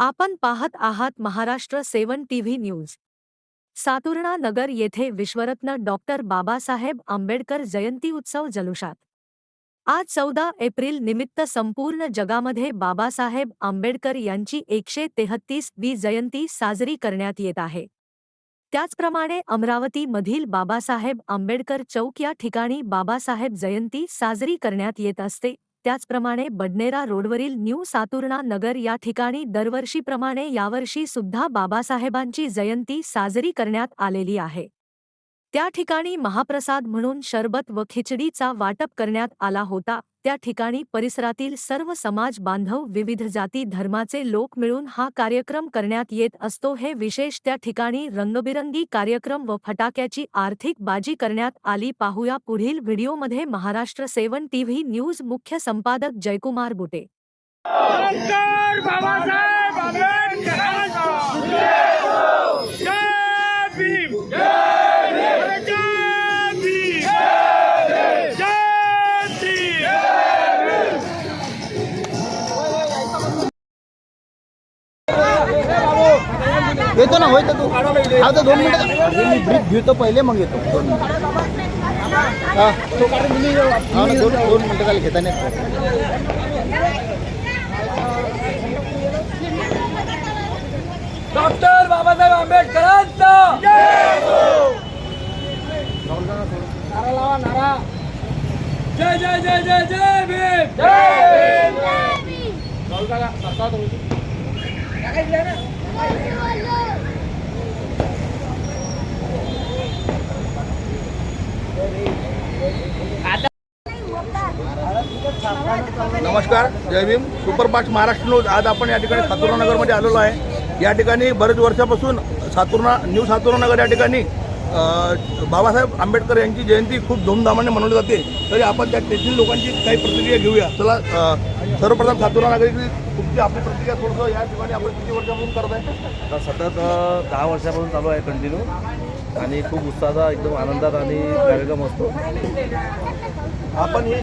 आपण पाहत आहात Maharashtra seven TV news. Saturna Nagar येथे विश्वरत्न डॉक्टर बाबासाहेब आंबेडकर जयंती उत्सव जलुषात आज चौदा एप्रिल निमित्त संपूर्ण जगामध्ये बाबासाहेब आंबेडकर यांची एकशे तेहत्तीस वी जयंती साजरी करण्यात येत आहे. त्याचप्रमाणे अमरावतीमधील बाबासाहेब आंबेडकर चौक या ठिकाणी बाबासाहेब जयंती साजरी करण्यात येत असते. त्याचप्रमाणे बडनेरा रोडवरील न्यू सातुर्णा नगर या ठिकाणी दरवर्षीप्रमाणे यावर्षी सुद्धा बाबासाहेबांची जयंती साजरी करण्यात आलेली आहे. त्या ठिकाणी महाप्रसाद म्हणून शरबत व खिचडीचा वाटप करण्यात आला होता. त्या ठिकाणी परिसरातील सर्व समाज बांधव विविध जाती धर्माचे लोक मिळून हा कार्यक्रम करण्यात येत असतो. हे विशेष त्या ठिकाणी रंगबिरंगी कार्यक्रम व फटाक्याची आर्थिक बाजी करण्यात आली. पाहूया पुढील व्हिडिओमध्ये महाराष्ट्र सेवन टीव्ही न्यूज मुख्य संपादक जयकुमार बुटे. बाबासाहेब येतो ना होय तर तू? हा तर दोन मिनिटं मी ब्रीफ घेतो पहिले मग येतो. दोन मिनिटं. हा. हा ना दोन दोन मिनिटं झाले घेता नाही डॉक्टर बाबासाहेब आंबेडकरांचा! जय जय जय जय जय भीम! जय भीम! नमस्कार जय भीम. Superfast Maharashtra news. आज आपण या ठिकाणी सातुर्णा नगरमध्ये आलेलो आहे. या ठिकाणी बरेच वर्षापासून सातुर्णा न्यू सातुर्णा नगर या ठिकाणी बाबासाहेब आंबेडकर यांची जयंती खूप धूमधामाने मनवली जाते. तरी आपण त्या तेथील लोकांची काही प्रतिक्रिया घेऊया. चला सर्वप्रथम सातुर्णा नगरी तुमची आपली प्रतिक्रिया थोडंसं या ठिकाणी आपण किती वर्षापासून करत आहे? आता सतत दहा वर्षापासून चालू आहे कंटिन्यू आणि खूप उत्साहाचा एकदम आनंदात आणि कार्यक्रम असतो. आपण